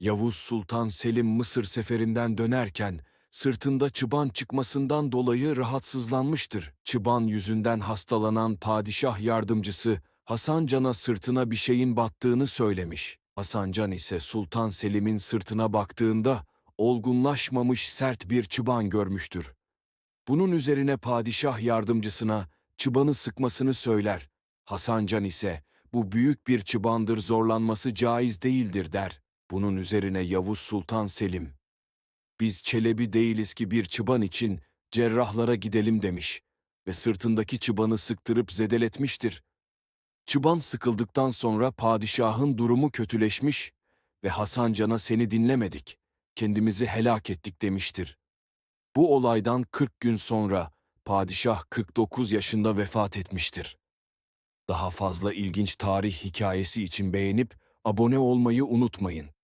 Yavuz Sultan Selim Mısır seferinden dönerken sırtında çıban çıkmasından dolayı rahatsızlanmıştır. Çıban yüzünden hastalanan padişah yardımcısı Hasan Can'a sırtına bir şeyin battığını söylemiş. Hasan Can ise Sultan Selim'in sırtına baktığında olgunlaşmamış sert bir çıban görmüştür. Bunun üzerine padişah yardımcısına çıbanı sıkmasını söyler. Hasan Can ise bu büyük bir çıbandır zorlanması caiz değildir der. Bunun üzerine Yavuz Sultan Selim, biz Çelebi değiliz ki bir çıban için cerrahlara gidelim demiş ve sırtındaki çıbanı sıktırıp zedeletmiştir. Çıban sıkıldıktan sonra padişahın durumu kötüleşmiş ve Hasan Can'a seni dinlemedik, kendimizi helak ettik demiştir. Bu olaydan 40 gün sonra padişah 49 yaşında vefat etmiştir. Daha fazla ilginç tarih hikayesi için beğenip abone olmayı unutmayın.